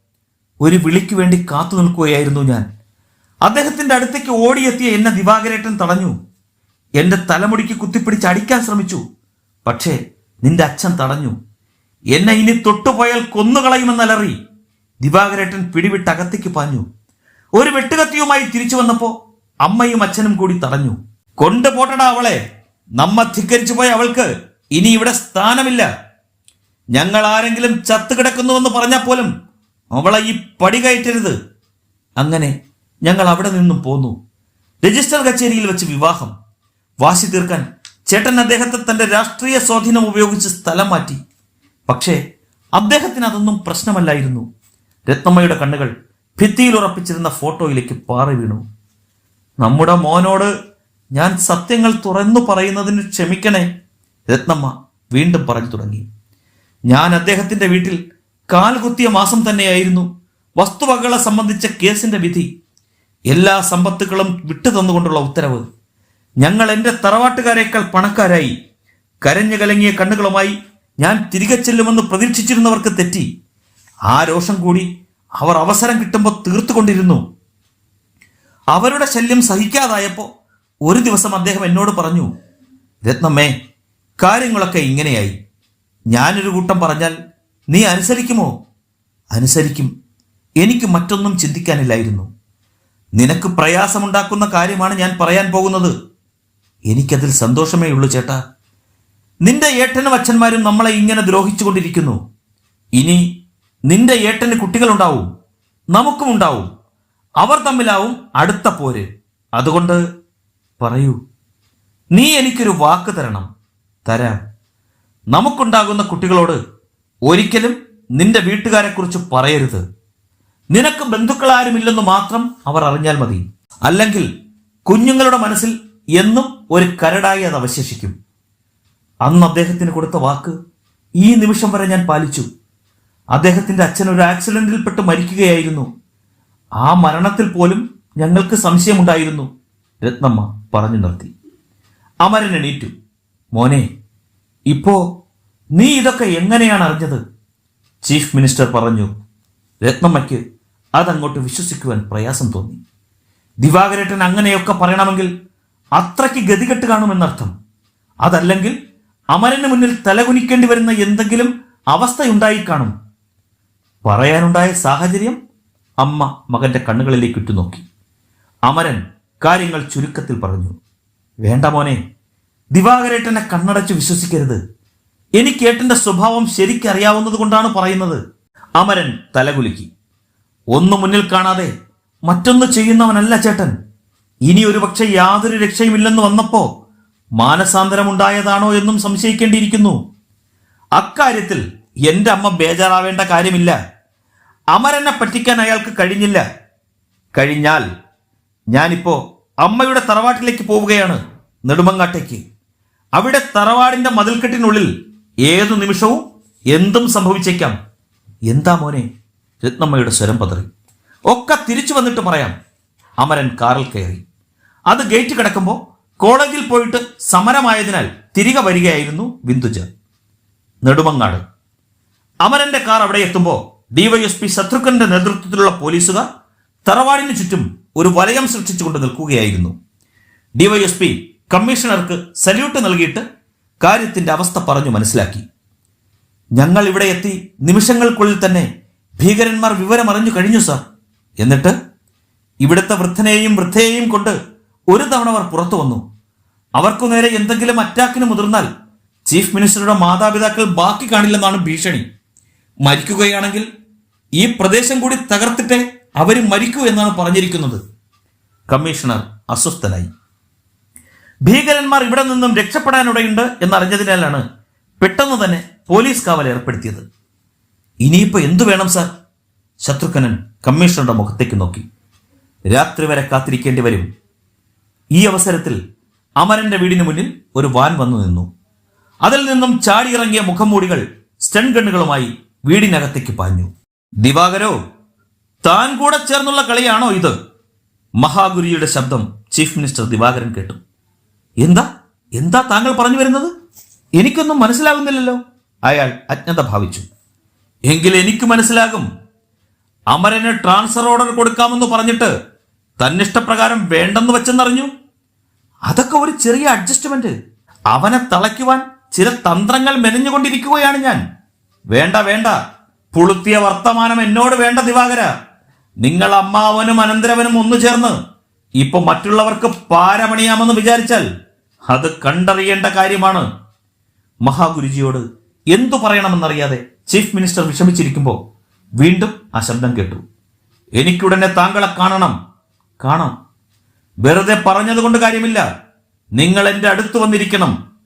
ഒരു വിളിക്ക് വേണ്ടി കാത്തു നിൽക്കുകയായിരുന്നു ഞാൻ. അദ്ദേഹത്തിന്റെ അടുത്തേക്ക് ഓടിയെത്തിയ എന്നെ ദിവാകരേട്ടൻ തടഞ്ഞു. എന്റെ തലമുടിക്ക് കുത്തിപ്പിടിച്ച് അടിക്കാൻ ശ്രമിച്ചു. പക്ഷേ നിന്റെ അച്ഛൻ തടഞ്ഞു. എന്നെ ഇനി തൊട്ടുപോയാൽ കൊന്നുകളയുമെന്നലറി. ദിവാകരേട്ടൻ പിടിവിട്ട് അകത്തേക്ക് പാഞ്ഞു. ഒരു വെട്ടുകത്തിയുമായി തിരിച്ചു വന്നപ്പോ അമ്മയും അച്ഛനും കൂടി തടഞ്ഞു. കൊണ്ടുപോട്ടടാ അവളെ. നമ്മ ധിക്കരിച്ചു പോയ അവൾക്ക് ഇനി ഇവിടെ സ്ഥാനമില്ല. ഞങ്ങൾ ആരെങ്കിലും ചത്തുകിടക്കുന്നുവെന്ന് പറഞ്ഞാൽ പോലും അവളെ ഈ പടി കയറ്റരുത്. അങ്ങനെ ഞങ്ങൾ അവിടെ നിന്നും പോന്നു. രജിസ്റ്റർ കച്ചേരിയിൽ വെച്ച് വിവാഹം. വാശി തീർക്കാൻ ചേട്ടൻ അദ്ദേഹത്തെ തന്റെ രാഷ്ട്രീയ സ്വാധീനം ഉപയോഗിച്ച് സ്ഥലം മാറ്റി. പക്ഷേ അദ്ദേഹത്തിന് അതൊന്നും പ്രശ്നമല്ലായിരുന്നു. രത്നമ്മയുടെ കണ്ണുകൾ ഭിത്തിയിൽ ഉറപ്പിച്ചിരുന്ന ഫോട്ടോയിലേക്ക് പാറി വീണു. നമ്മുടെ മോനോട് ഞാൻ സത്യങ്ങൾ തുറന്നു പറയുന്നതിന് ക്ഷമിക്കണേ രത്നമ്മ വീണ്ടും പറഞ്ഞു തുടങ്ങി. ഞാൻ അദ്ദേഹത്തിന്റെ വീട്ടിൽ കാൽകുത്തിയ മാസം തന്നെയായിരുന്നു വസ്തുവകകളെ സംബന്ധിച്ച കേസിന്റെ വിധി. എല്ലാ സമ്പത്തുകളും വിട്ടു തന്നുകൊണ്ടുള്ള ഉത്തരവ്. ഞങ്ങൾ എന്റെ തറവാട്ടുകാരേക്കാൾ പണക്കാരായി. കരഞ്ഞു കലങ്ങിയ കണ്ണുകളുമായി ഞാൻ തിരികെ ചെല്ലുമെന്ന് പ്രതീക്ഷിച്ചിരുന്നവർക്ക് തെറ്റി. ആ രോഷം കൂടി അവർ അവസരം കിട്ടുമ്പോൾ തീർത്തുകൊണ്ടിരുന്നു. അവരുടെ ശല്യം സഹിക്കാതായപ്പോൾ ഒരു ദിവസം അദ്ദേഹം എന്നോട് പറഞ്ഞു രത്നമ്മേ കാര്യങ്ങളൊക്കെ ഇങ്ങനെയായി. ഞാനൊരു കൂട്ടം പറഞ്ഞാൽ നീ അനുസരിക്കുമോ? അനുസരിക്കും. എനിക്ക് മറ്റൊന്നും ചിന്തിക്കാനില്ലായിരുന്നു. നിനക്ക് പ്രയാസമുണ്ടാക്കുന്ന കാര്യമാണ് ഞാൻ പറയാൻ പോകുന്നത്. എനിക്കതിൽ സന്തോഷമേ ഉള്ളൂ ചേട്ടാ. നിന്റെ ഏട്ടനും അച്ഛന്മാരും നമ്മളെ ഇങ്ങനെ ദ്രോഹിച്ചുകൊണ്ടിരിക്കുന്നു. ഇനി നിന്റെ ഏട്ടന് കുട്ടികളുണ്ടാവും. നമുക്കും ഉണ്ടാവും. അവർ തമ്മിലാവും അടുത്ത പോര്. അതുകൊണ്ട് പറയൂ. നീ എനിക്കൊരു വാക്ക് തരണം. തരാം. നമുക്കുണ്ടാകുന്ന കുട്ടികളോട് ഒരിക്കലും നിന്റെ വീട്ടുകാരെക്കുറിച്ച് പറയരുത്. നിനക്ക് ബന്ധുക്കളാരുമില്ലെന്ന് മാത്രം അവർ അറിഞ്ഞാൽ മതി. അല്ലെങ്കിൽ കുഞ്ഞുങ്ങളുടെ മനസ്സിൽ എന്നും ഒരു കരടായി അത് അവശേഷിക്കും. അന്ന് അദ്ദേഹത്തിന് കൊടുത്ത വാക്ക് ഈ നിമിഷം വരെ ഞാൻ പാലിച്ചു. അദ്ദേഹത്തിന്റെ അച്ഛൻ ഒരു ആക്സിഡന്റിൽപ്പെട്ട് മരിക്കുകയായിരുന്നു. ആ മരണത്തിൽ പോലും ഞങ്ങൾക്ക് സംശയമുണ്ടായിരുന്നു രത്നമ്മ പറഞ്ഞു നിർത്തി. അമരൻ എണീറ്റു. മോനെ ഇപ്പോ നീ ഇതൊക്കെ എങ്ങനെയാണ് അറിഞ്ഞത്? ചീഫ് മിനിസ്റ്റർ പറഞ്ഞു രത്നമ്മയ്ക്ക് അതങ്ങോട്ട് വിശ്വസിക്കുവാൻ പ്രയാസം തോന്നി. ദിവാകരേട്ടൻ അങ്ങനെയൊക്കെ പറയണമെങ്കിൽ അത്രയ്ക്ക് ഗതികെട്ട് കാണുമെന്നർത്ഥം. അതല്ലെങ്കിൽ അമരന് മുന്നിൽ തലകുനിക്കേണ്ടി വരുന്ന എന്തെങ്കിലും അവസ്ഥയുണ്ടായി കാണും. പറയാനുണ്ടായ സാഹചര്യം അമ്മ മകന്റെ കണ്ണുകളിലേക്ക് ഇട്ടുനോക്കി അമരൻ കാര്യങ്ങൾ ചുരുക്കത്തിൽ പറഞ്ഞു വേണ്ട മോനെ ദിവാകരേട്ടനെ കണ്ണടച്ച് വിശ്വസിക്കരുത്. എനിക്ക് ഏട്ടന്റെ സ്വഭാവം ശരിക്കറിയാവുന്നത് കൊണ്ടാണ് പറയുന്നത്. അമരൻ തലകുലുക്കി. ഒന്ന് മുന്നിൽ കാണാതെ മറ്റൊന്ന് ചെയ്യുന്നവനല്ല ചേട്ടൻ. ഇനി ഒരു പക്ഷെ യാതൊരു രക്ഷയുമില്ലെന്ന് വന്നപ്പോ മാനസാന്തരമുണ്ടായതാണോ എന്നും സംശയിക്കേണ്ടിയിരിക്കുന്നു. അക്കാര്യത്തിൽ എന്റെ അമ്മ ബേജാറാവേണ്ട കാര്യമില്ല. അമരനെ പറ്റിക്കാൻ അയാൾക്ക് കഴിഞ്ഞില്ല. കഴിഞ്ഞാൽ ഞാനിപ്പോ അമ്മയുടെ തറവാട്ടിലേക്ക് പോവുകയാണ് നെടുമങ്ങാട്ടേക്ക്. അവിടെ തറവാടിന്റെ മതിൽക്കെട്ടിനുള്ളിൽ ഏതു നിമിഷവും എന്തും സംഭവിച്ചേക്കാം. എന്താ മോനെ? രത്നമ്മയുടെ സ്വരം പതറി. ഒക്കെ തിരിച്ചു വന്നിട്ട് പറയാം. അമരൻ കാറിൽ കയറി. അത് ഗേറ്റ് കിടക്കുമ്പോൾ കോളേജിൽ പോയിട്ട് സമരമായതിനാൽ തിരികെ വരികയായിരുന്നു ബിന്ദുജ. നെടുമങ്ങാട്. അമരന്റെ കാർ അവിടെ എത്തുമ്പോൾ ഡിവൈഎസ്പി ശത്രുഘ്നന്റെ നേതൃത്വത്തിലുള്ള പോലീസുകാർ തറവാടിന് ചുറ്റും ഒരു വലയം സൃഷ്ടിച്ചുകൊണ്ട് നിൽക്കുകയായിരുന്നു. ഡിവൈഎസ്പി കമ്മീഷണർക്ക് സല്യൂട്ട് നൽകിയിട്ട് കാര്യത്തിന്റെ അവസ്ഥ പറഞ്ഞു മനസ്സിലാക്കി. ഞങ്ങൾ ഇവിടെ എത്തി നിമിഷങ്ങൾക്കുള്ളിൽ തന്നെ ഭീകരന്മാർ വിവരമറിഞ്ഞു കഴിഞ്ഞു സാർ. എന്നിട്ട് ഇവിടുത്തെ വൃദ്ധനെയും വൃദ്ധയെയും കൊണ്ട് ഒരു തവണ അവർ പുറത്തു വന്നു. അവർക്കു നേരെ എന്തെങ്കിലും അറ്റാക്കിന് മുതിർന്നാൽ ചീഫ് മിനിസ്റ്ററുടെ മാതാപിതാക്കൾ ബാക്കി കാണില്ലെന്നാണ് ഭീഷണി. മരിക്കുകയാണെങ്കിൽ ഈ പ്രദേശം കൂടി തകർത്തിട്ടേ അവർ മരിക്കൂ എന്നാണ് പറഞ്ഞിരിക്കുന്നത്. കമ്മീഷണർ അസ്വസ്ഥനായി. ഭീകരന്മാർ ഇവിടെ നിന്നും രക്ഷപ്പെടാനിടയുണ്ട് എന്നറിഞ്ഞതിനാലാണ് പെട്ടെന്ന് തന്നെ പോലീസ് കാവൽ ഏർപ്പെടുത്തിയത്. ഇനിയിപ്പോൾ എന്തു വേണം സാർ? ശത്രുഘ്നൻ കമ്മീഷണറുടെ മുഖത്തേക്ക് നോക്കി. രാത്രി വരെ കാത്തിരിക്കേണ്ടി വരും. ഈ അവസരത്തിൽ അമരന്റെ വീടിന് മുന്നിൽ ഒരു വാൻ വന്നു നിന്നു. അതിൽ നിന്നും ചാടിയിറങ്ങിയ മുഖംമൂടികൾ സ്റ്റൺ ഗണ്ണുകളുമായി വീടിനകത്തേക്ക് പാഞ്ഞു. ദിവാകരോ താൻ കൂടെ ചേർന്നുള്ള കളിയാണോ ഇത്? മഹാഗുരിയുടെ ശബ്ദം ചീഫ് മിനിസ്റ്റർ ദിവാകരൻ കേട്ടു. എന്താ? എന്താ താങ്കൾ പറഞ്ഞു വരുന്നത്? എനിക്കൊന്നും മനസ്സിലാകുന്നില്ലല്ലോ. അയാൾ അജ്ഞത ഭാവിച്ചു. എങ്കിൽ എനിക്ക് മനസ്സിലാകും. അമരന് ട്രാൻസ്ഫർ ഓർഡർ കൊടുക്കാമെന്ന് പറഞ്ഞിട്ട് തന്നിഷ്ടപ്രകാരം വേണ്ടെന്ന് വെച്ചെന്നറിഞ്ഞു. അതൊക്കെ ഒരു ചെറിയ അഡ്ജസ്റ്റ്മെന്റ്. അവനെ തളയ്ക്കുവാൻ ചില തന്ത്രങ്ങൾ മെനഞ്ഞുകൊണ്ടിരിക്കുകയാണ് ഞാൻ. വേണ്ട വേണ്ട. പുളുത്തിയ വർത്തമാനം എന്നോട് വേണ്ട ദിവാകര. നിങ്ങൾ അമ്മാവനും അനന്തരവനും ഒന്നു ചേർന്ന് ഇപ്പൊ മറ്റുള്ളവർക്ക് പാരമണിയാമെന്ന് വിചാരിച്ചാൽ അത് കണ്ടറിയേണ്ട കാര്യമാണ്. മഹാഗുരുജിയോട് എന്തു പറയണമെന്നറിയാതെ ചീഫ് മിനിസ്റ്റർ വിഷമിച്ചിരിക്കുമ്പോൾ വീണ്ടും ആ ശബ്ദം കേട്ടു. എനിക്കുടനെ താങ്കളെ കാണണം. കാണാം. വെറുതെ പറഞ്ഞതുകൊണ്ട് കാര്യമില്ല. നിങ്ങൾ എന്റെ അടുത്ത് വന്നിരിക്കണം.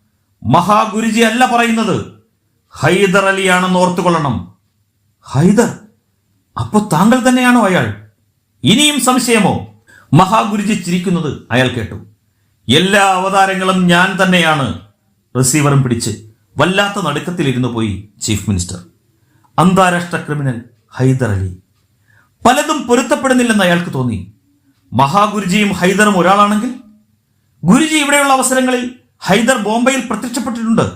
മഹാഗുരുജി അല്ല പറയുന്നത്. ഹൈദർ അലിയാണെന്ന് ഓർത്തുകൊള്ളണം. ഹൈദർ? അപ്പോൾ താങ്കൾ തന്നെയാണോ അയാൾ? ഇനിയും സംശയമോ? മഹാഗുരുജി ചിരിക്കുന്നത് അയാൾ കേട്ടു. എല്ലാ അവതാരങ്ങളും ഞാൻ തന്നെയാണ്. റിസീവറും പിടിച്ച് വല്ലാത്ത നടുക്കത്തിലിരുന്നു പോയി ചീഫ് മിനിസ്റ്റർ അന്താരാഷ്ട്ര ക്രിമിനൽ ഹൈദർ അലി. പലതും പൊരുത്തപ്പെടുന്നില്ലെന്ന് അയാൾക്ക് തോന്നി. മഹാഗുരുജിയും ഹൈദറും ഒരാളാണെങ്കിൽ ഗുരുജി ഇവിടെയുള്ള അവസരങ്ങളിൽ ഹൈദർ ബോംബെയിൽ പ്രത്യക്ഷപ്പെട്ടിട്ടുണ്ട്.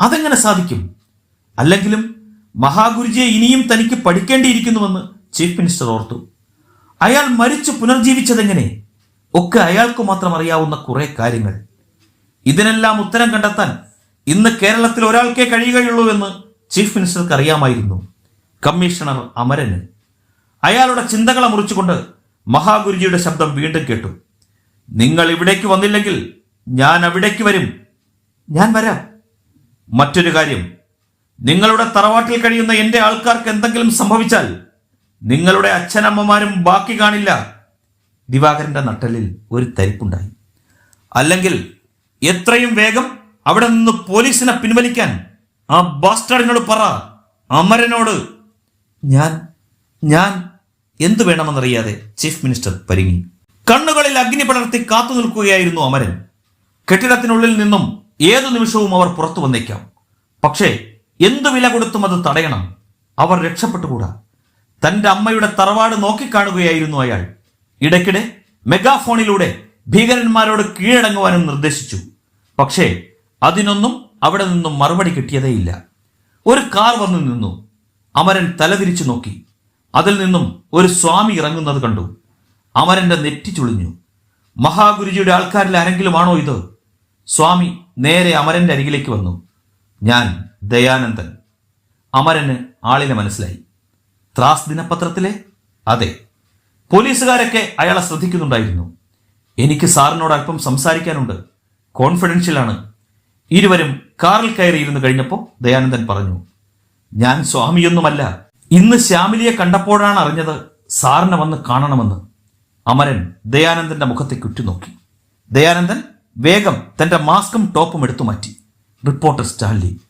അതെങ്ങനെ സാധിക്കും? അല്ലെങ്കിലും മഹാഗുരുജിയെ ഇനിയും തനിക്ക് പഠിക്കേണ്ടിയിരിക്കുന്നുവെന്ന് ചീഫ് മിനിസ്റ്റർ ഓർത്തു. അയാൾ മരിച്ചു പുനർജീവിച്ചതെങ്ങനെ? ഒക്കെ അയാൾക്ക് മാത്രം അറിയാവുന്ന കുറെ കാര്യങ്ങൾ. ഇതിനെല്ലാം ഉത്തരം കണ്ടെത്താൻ ഇന്ന് കേരളത്തിൽ ഒരാൾക്കേ കഴിയുകയുള്ളൂ എന്ന് ചീഫ് മിനിസ്റ്റർക്ക് അറിയാമായിരുന്നു. കമ്മീഷണർ അമരന്. അയാളുടെ ചിന്തകളെ മുറിച്ചുകൊണ്ട് മഹാഗുരുജിയുടെ ശബ്ദം വീണ്ടും കേട്ടു. നിങ്ങൾ ഇവിടേക്ക് വന്നില്ലെങ്കിൽ ഞാൻ അവിടേക്ക് വരും. ഞാൻ വരാം. മറ്റൊരു കാര്യം. നിങ്ങളുടെ തറവാട്ടിൽ കഴിയുന്ന എന്റെ ആൾക്കാർക്ക് എന്തെങ്കിലും സംഭവിച്ചാൽ നിങ്ങളുടെ അച്ഛനമ്മമാരും ബാക്കി കാണില്ല. ദിവാകരന്റെ നട്ടലിൽ ഒരു തരിപ്പുണ്ടായി. അല്ലെങ്കിൽ എത്രയും വേഗം അവിടെ നിന്ന് പോലീസിനെ പിൻവലിക്കാൻ ആ ബാസ്റ്റാർഡിനോട് പറ അമരനോട്. ഞാൻ ഞാൻ എന്തു വേണമെന്നറിയാതെ ചീഫ് മിനിസ്റ്റർ പരിങ്ങി. കണ്ണുകളിൽ അഗ്നി പടർത്തി കാത്തു നിൽക്കുകയായിരുന്നു അമരൻ. കെട്ടിടത്തിനുള്ളിൽ നിന്നും ഏതു നിമിഷവും അവർ പുറത്തു വന്നേക്കാം. പക്ഷേ എന്തു വില കൊടുത്തും അത് തടയണം. അവർ രക്ഷപ്പെട്ടുകൂടാ. തന്റെ അമ്മയുടെ തറവാട് നോക്കിക്കാണുകയായിരുന്നു അയാൾ. ഇടയ്ക്കിടെ മെഗാഫോണിലൂടെ ഭീകരന്മാരോട് കീഴടങ്ങുവാനും നിർദ്ദേശിച്ചു. പക്ഷേ അതിനൊന്നും അവിടെ നിന്നും മറുപടി കിട്ടിയതേയില്ല. ഒരു കാർ വന്നു നിന്നു. അമരൻ തലതിരിച്ചു നോക്കി. അതിൽ നിന്നും ഒരു സ്വാമി ഇറങ്ങുന്നത് കണ്ടു. അമരന്റെ നെറ്റി ചുളിഞ്ഞു. മഹാഗുരുജിയുടെ ആൾക്കാരിൽ ആരെങ്കിലുമാണോ ഇത്? സ്വാമി നേരെ അമരന്റെ അരികിലേക്ക് വന്നു. ഞാൻ ദയാനന്ദൻ. അമരന് ആളിനെ മനസ്സിലായി. ത്രാസ് ദിനപത്രത്തിലെ? അതെ. പോലീസുകാരൊക്കെ അയാളെ ശ്രദ്ധിക്കുന്നുണ്ടായിരുന്നു. എനിക്ക് സാറിനോട് അല്പം സംസാരിക്കാനുണ്ട്. കോൺഫിഡൻഷ്യലാണ്. ഇരുവരും കാറിൽ കയറിയിരുന്നു കഴിഞ്ഞപ്പോൾ ദയാനന്ദൻ പറഞ്ഞു ഞാൻ സ്വാമിയൊന്നുമല്ല. ഇന്ന് ശ്യാമിലിയെ കണ്ടപ്പോഴാണ് അറിഞ്ഞത് സാറിനെ വന്ന് കാണണമെന്ന്. അമരൻ ദയാനന്ദന്റെ മുഖത്തേക്ക് ഉറ്റുനോക്കി ദയാനന്ദൻ വേഗം തന്റെ മാസ്കും ടോപ്പും എടുത്തു മാറ്റി. Reporter Stanley.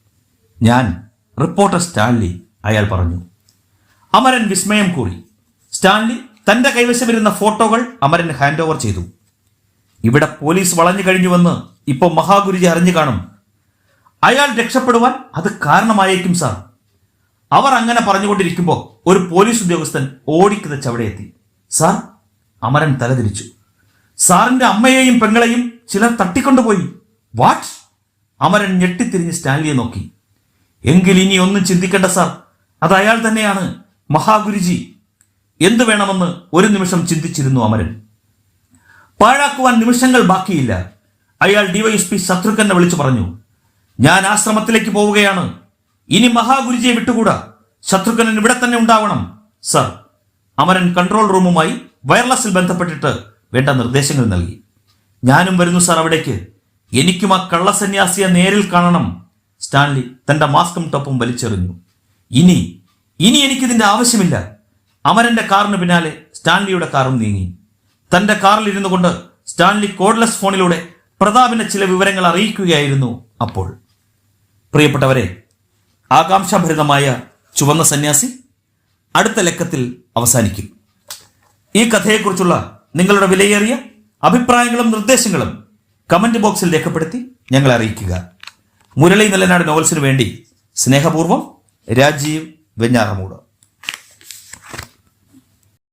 ഞാൻ റിപ്പോർട്ടർ സ്റ്റാൻലി അയാൾ പറഞ്ഞു. അമരൻ വിസ്മയം കൂറി. സ്റ്റാൻലി തന്റെ കൈവശമിരുന്ന ഫോട്ടോകൾ അമരൻ ഹാൻഡ് ഓവർ ചെയ്തു. ഇവിടെ പോലീസ് വളഞ്ഞു കഴിഞ്ഞുവെന്ന് ഇപ്പോൾ മഹാഗുരുജി അറിഞ്ഞു കാണും. അയാൾ രക്ഷപ്പെടുവാൻ അത് കാരണമായേക്കും സാർ അവർ അങ്ങനെ പറഞ്ഞുകൊണ്ടിരിക്കുമ്പോൾ ഒരു പോലീസ് ഉദ്യോഗസ്ഥൻ ഓടിക്കിതച്ച് അവിടെ എത്തി സാർ അമരൻ തലതിരിച്ചു. സാറിന്റെ അമ്മയെയും പെങ്ങളെയും ചിലർ തട്ടിക്കൊണ്ടുപോയി. വാട്ട് അമരൻ ഞെട്ടിത്തിരിഞ്ഞ് സ്റ്റാൻലിയെ നോക്കി. എങ്കിൽ ഇനി ഒന്നും ചിന്തിക്കേണ്ട സാർ അത് അയാൾ തന്നെയാണ് മഹാഗുരുജി എന്തു വേണമെന്ന് ഒരു നിമിഷം ചിന്തിച്ചിരുന്നു അമരൻ. പാഴാക്കുവാൻ നിമിഷങ്ങൾ ബാക്കിയില്ല. അയാൾ ഡിവൈഎസ്പി ശത്രുക്കനെ വിളിച്ചു പറഞ്ഞു ഞാൻ ആശ്രമത്തിലേക്ക് പോവുകയാണ്. ഇനി മഹാഗുരുജിയെ വിട്ടുകൂടാ. ശത്രുഘ്നൻ ഇവിടെ തന്നെ ഉണ്ടാവണം സർ. അമരൻ കൺട്രോൾ റൂമുമായി വയർലെസ്സിൽ ബന്ധപ്പെട്ടിട്ട് വേണ്ട നിർദ്ദേശങ്ങൾ നൽകി. ഞാനും വരുന്നു സാർ അവിടേക്ക്. എനിക്കും ആ കള്ളസന്യാസിയെ നേരിൽ കാണണം. സ്റ്റാൻലി തന്റെ മാസ്കും ടോപ്പും വലിച്ചെറിഞ്ഞു. ഇനി ഇനി എനിക്കിതിന്റെ ആവശ്യമില്ല. അമരന്റെ കാറിന് പിന്നാലെ സ്റ്റാൻലിയുടെ കാറും നീങ്ങി. തന്റെ കാറിൽ ഇരുന്നു കൊണ്ട് സ്റ്റാൻലി കോഡ്ലെസ് ഫോണിലൂടെ പ്രതാപിന്റെ ചില വിവരങ്ങൾ അറിയിക്കുകയായിരുന്നു അപ്പോൾ. പ്രിയപ്പെട്ടവരെ ആകാംക്ഷാഭരിതമായ ചുവന്ന സന്യാസി അടുത്ത ലക്കത്തിൽ അവസാനിക്കും. ഈ കഥയെക്കുറിച്ചുള്ള നിങ്ങളുടെ വിലയേറിയ അഭിപ്രായങ്ങളും നിർദ്ദേശങ്ങളും കമന്റ് ബോക്സിൽ രേഖപ്പെടുത്തി ഞങ്ങളെ അറിയിക്കുക. മുരളി നിലനാട് നോവൽസിനു വേണ്ടി സ്നേഹപൂർവം രാജീവ് വെഞ്ഞാറമൂട്.